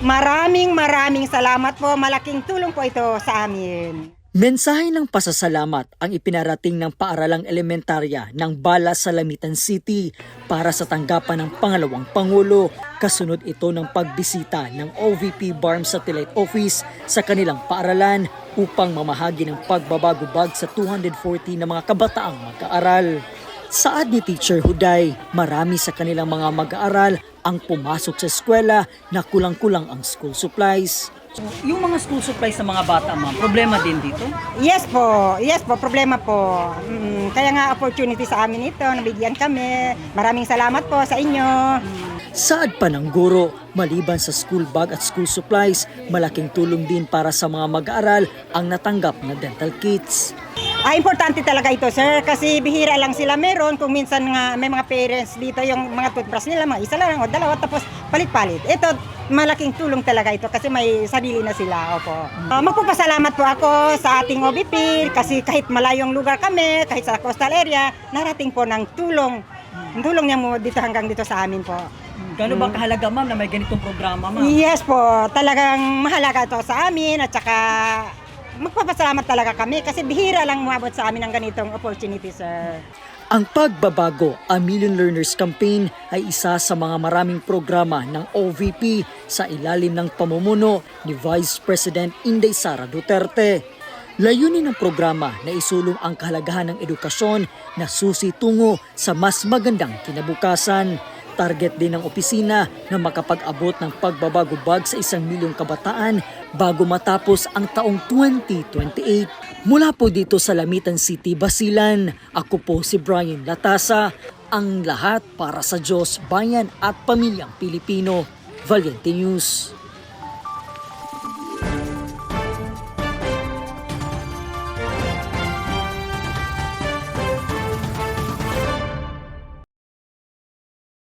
Maraming maraming salamat po. Malaking tulong po ito sa amin. Mensahe ng pasasalamat ang ipinarating ng paaralang elementarya ng Bala Salamitan City para sa tanggapan ng pangalawang Pangulo. Kasunod ito ng pagbisita ng OVP BARM Satellite Office sa kanilang paaralan upang mamahagi ng pagbabagubag sa 240 na mga kabataang mag-aaral. Saad ni Teacher Huday, marami sa kanilang mga mag-aaral ang pumasok sa eskwela na kulang-kulang ang school supplies. Yung mga school supplies sa mga bata, ma'am, problema din dito? Yes po, yes po, problema po. Mm, kaya nga opportunity sa amin ito, nabigyan kami. Maraming salamat po sa inyo. Saad pa ng guro, maliban sa school bag at school supplies, malaking tulong din para sa mga mag-aaral ang natanggap na dental kits. Ah, importante talaga ito, sir, kasi bihira lang sila meron. Kung minsan nga may mga parents dito, yung mga toothbrush nila, mga isa lang o dalawa, tapos palit-palit. Ito, malaking tulong talaga ito kasi may sarili na sila. Opo. Ah, magpapasalamat po ako sa ating OBP kasi kahit malayong lugar kami, kahit sa coastal area, narating po ng tulong. Ang tulong niya mo dito hanggang dito sa amin po. Gano'n ba kahalaga, ma'am, na may ganitong programa, ma'am? Yes po, talagang mahalaga ito sa amin at saka magpapasalamat talaga kami kasi bihira lang umabot sa amin ng ganitong opportunity, sir. Ang pagbabago, a Million Learners Campaign ay isa sa mga maraming programa ng OVP sa ilalim ng pamumuno ni Vice President Inday Sara Duterte. Layunin ng programa na isulong ang kahalagahan ng edukasyon na susi tungo sa mas magandang kinabukasan. Target din ng opisina na makapag-abot ng pagbabagubag sa isang milyong kabataan bago matapos ang taong 2028. Mula po dito sa Lamitan City, Basilan, ako po si Brian Latasa, ang lahat para sa Diyos, Bayan at Pamilyang Pilipino. Valiente News.